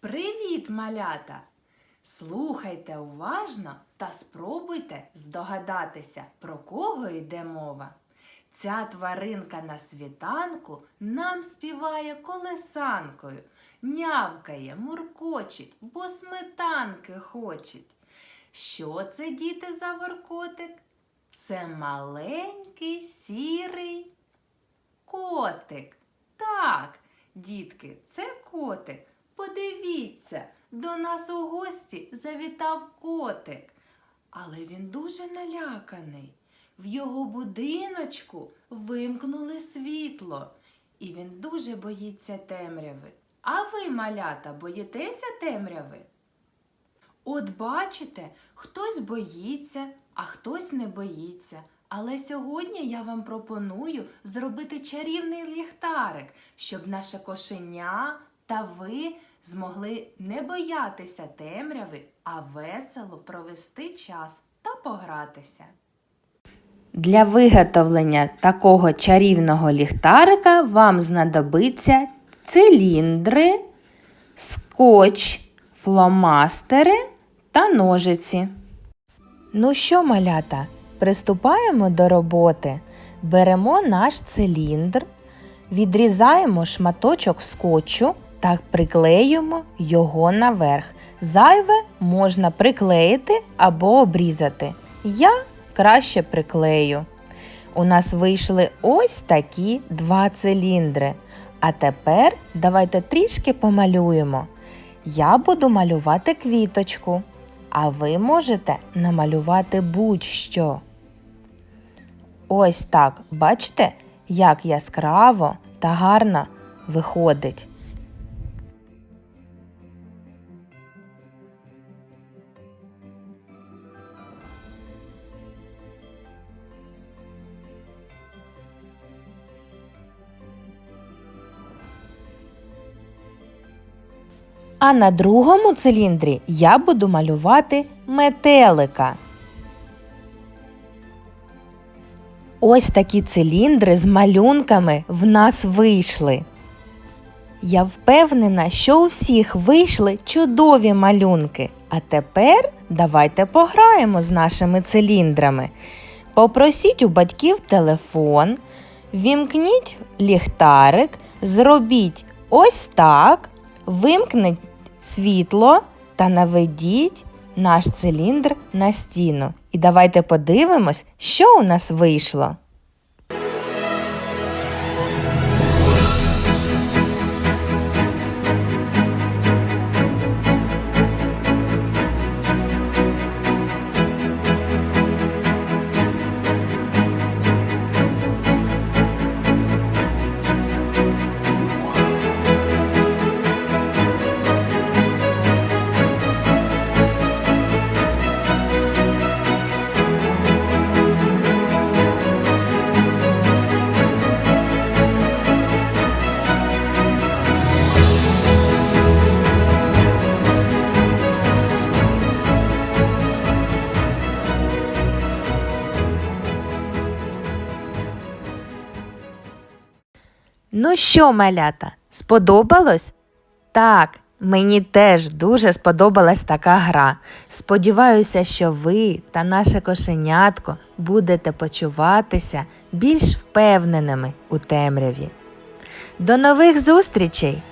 Привіт, малята! Слухайте уважно та спробуйте здогадатися, про кого йде мова. Ця тваринка на світанку нам співає колесанкою, нявкає, муркочить, бо сметанки хочеть. Що це, діти, за воркотик? Це маленький сірий котик. Так, дітки, це котик. Подивіться, до нас у гості завітав котик. Але він дуже наляканий. В його будиночку вимкнули світло, і він дуже боїться темряви. А ви, малята, боїтеся темряви? От бачите, хтось боїться, а хтось не боїться. Але сьогодні я вам пропоную зробити чарівний ліхтарик, щоб наше кошеня та ви змогли не боятися темряви, а весело провести час та погратися. Для виготовлення такого чарівного ліхтарика вам знадобиться циліндри, скотч, фломастери та ножиці. Ну що, малята, приступаємо до роботи. Беремо наш циліндр, відрізаємо шматочок скотчу та приклеюємо його наверх. Зайве можна приклеїти або обрізати. Я краще приклею. У нас вийшли ось такі два циліндри. А тепер давайте трішки помалюємо. Я буду малювати квіточку, а ви можете намалювати будь-що. Ось так, бачите, як яскраво та гарно виходить. А на другому циліндрі я буду малювати метелика. Ось такі циліндри з малюнками в нас вийшли. Я впевнена, що у всіх вийшли чудові малюнки. А тепер давайте пограємо з нашими циліндрами. Попросіть у батьків телефон, вімкніть ліхтарик, зробіть ось так, вимкніть світло та наведіть наш циліндр на стіну. І давайте подивимось, що у нас вийшло. Ну що, малята, сподобалось? Так, мені теж дуже сподобалась така гра. Сподіваюся, що ви та наше кошенятко будете почуватися більш впевненими у темряві. До нових зустрічей!